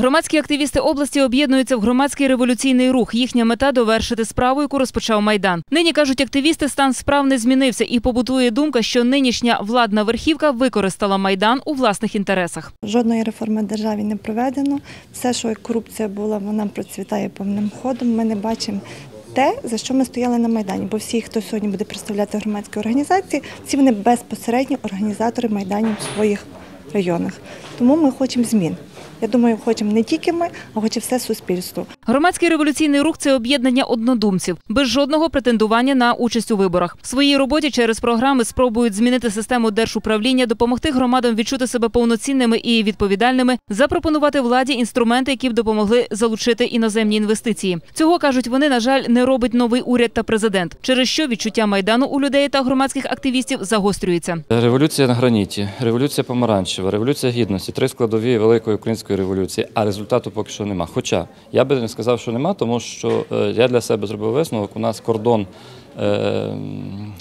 Громадські активісти області об'єднуються в громадський революційний рух. Їхня мета довершити справу, яку розпочав майдан. Нині кажуть активісти, стан справ не змінився і побутує думка, що нинішня владна верхівка використала майдан у власних інтересах. Жодної реформи державі не проведено. Все, що корупція була, вона процвітає повним ходом. Ми не бачимо те, за що ми стояли на Майдані. Бо всі, хто сьогодні буде представляти громадські організації, всі вони безпосередньо організатори майданів в своїх районах. Тому ми хочемо змін. Я думаю, хочемо не тільки ми, а хоче все суспільство. Громадський революційний рух це об'єднання однодумців без жодного претендування на участь у виборах. В своїй роботі через програми спробують змінити систему держуправління, допомогти громадам відчути себе повноцінними і відповідальними, запропонувати владі інструменти, які б допомогли залучити іноземні інвестиції. Цього кажуть вони, на жаль, не робить новий уряд та президент, через що відчуття майдану у людей та громадських активістів загострюється. Революція на граніті, революція помаранчева, революція гідності, три складові великої української революції, а результату поки що нема. Хоча я би не сказав, що нема, тому що е, я для себе зробив висновок. У нас кордон е,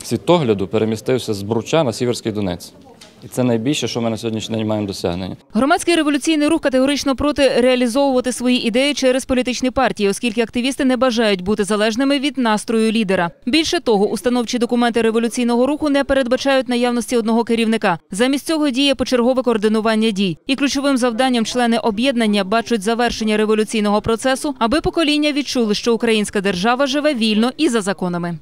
світогляду перемістився з Бруча на Сіверський Донець. І це найбільше, що ми на сьогоднішній день маємо досягнення. Громадський революційний рух категорично проти реалізовувати свої ідеї через політичні партії, оскільки активісти не бажають бути залежними від настрою лідера. Більше того, установчі документи революційного руху не передбачають наявності одного керівника. Замість цього діє почергове координування дій. І ключовим завданням члени об'єднання бачать завершення революційного процесу, аби покоління відчули, що українська держава живе вільно і за законами.